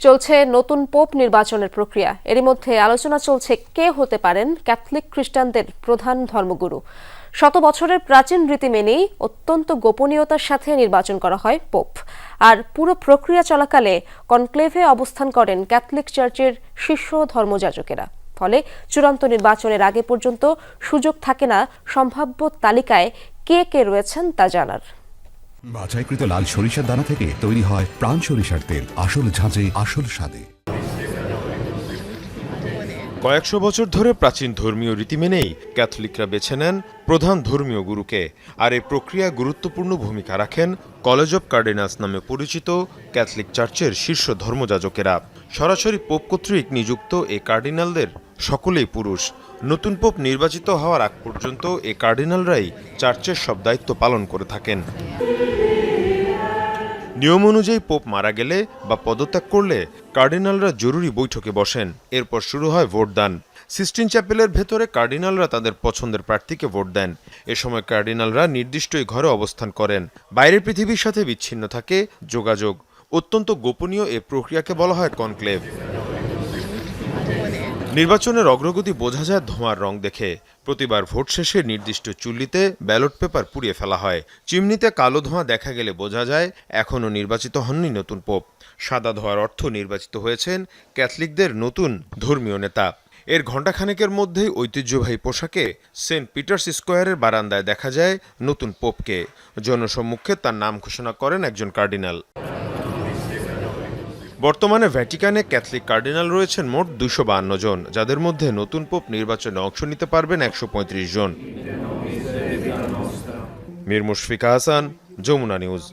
চলছে নতুন পোপ নির্বাচনের প্রক্রিয়া। এরই মধ্যে আলোচনা চলছে কে হতে পারেন ক্যাথলিক খ্রিস্টানদের প্রধান ধর্মগুরু। শত বছরের প্রাচীন রীতি মেনেই অত্যন্ত গোপনীয়তার সাথে নির্বাচন করা হয় পোপ। আর পুরো প্রক্রিয়া চলাকালে কনক্লেভে অবস্থান করেন ক্যাথলিক চার্চের শীর্ষ ধর্মযাজকেরা। ফলে চূড়ান্ত নির্বাচনের আগে পর্যন্ত সুযোগ থাকে না সম্ভাব্য তালিকায় কে কে রয়েছেন তা জানার। বাছাইকৃত লাল সরিষার দানা থেকে তৈরি হয় প্রাণ সরিষার তেল। আসল ঝাঁঝে, আসল স্বাদে। কয়েকশো বছর ধরে প্রাচীন ধর্মীয় রীতি মেনেই ক্যাথলিকরা বেছে নেন প্রধান ধর্মীয় গুরুকে আর এই প্রক্রিয়া গুরুত্বপূর্ণ ভূমিকা রাখেন কলেজ অব কার্ডিনালস নামে পরিচিত ক্যাথলিক চার্চের শীর্ষ ধর্মযাজকেরা। সরাসরি পোপ কর্তৃক নিযুক্ত এই কার্ডিনালদের সকলেই পুরুষ। নতুন পোপ নির্বাচিত হওয়ার আগ পর্যন্ত এ কার্ডিনালরাই চার্চের সব দায়িত্ব পালন করে থাকেন। নিয়ম অনুযায়ী পোপ মারা গেলে বা পদত্যাগ করলে কার্ডিনালরা জরুরি বৈঠকে বসেন। এরপর শুরু হয় ভোটদান। সিস্টিন চ্যাপেলের ভেতরে কার্ডিনালরা তাদের পছন্দের প্রার্থীকে ভোট দেন। এ সময় কার্ডিনালরা নির্দিষ্ট ঘরে অবস্থান করেন। বাইরের পৃথিবীর সাথে বিচ্ছিন্ন থাকে যোগাযোগ। অত্যন্ত গোপনীয় এ প্রক্রিয়াকে বলা হয় কনক্লেভ। নির্বাচনের অগ্রগতি বোঝা যায় ধোঁয়ার রং দেখে। প্রতিবার ভোট শেষে নির্দিষ্ট চুল্লিতে ব্যালট পেপার পুড়িয়ে ফেলা হয়। চিমনিতে কালো ধোঁয়া দেখা গেলে বোঝা যায় এখনও নির্বাচিত হননি নতুন পোপ। সাদা ধোঁয়ার অর্থ নির্বাচিত হয়েছেন ক্যাথলিকদের নতুন ধর্মীয় নেতা। এর ঘণ্টাখানেকের মধ্যেই ঐতিহ্যবাহী পোশাকে সেন্ট পিটার্স স্কোয়ারের বারান্দায় দেখা যায় নতুন পোপকে। জনসম্মুখে তার নাম ঘোষণা করেন একজন কার্ডিনাল। বর্তমানে ভ্যাটিকানে ক্যাথলিক কার্ডিনাল রয়েছেন মোট দুশো বাহান্ন জন, যাদের মধ্যে নতুন পোপ নির্বাচনে অংশ নিতে পারবেন একশো পঁয়ত্রিশ জন। মীর মুশফিকা হাসান যমুনা নিউজ।